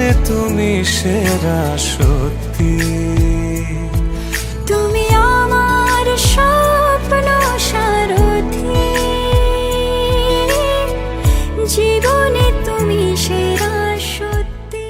জীবনে তুমি সেরা সত্যি। তুমি আমার স্বপ্ন সারথি। জীবনে তুমি সেরা সত্যি।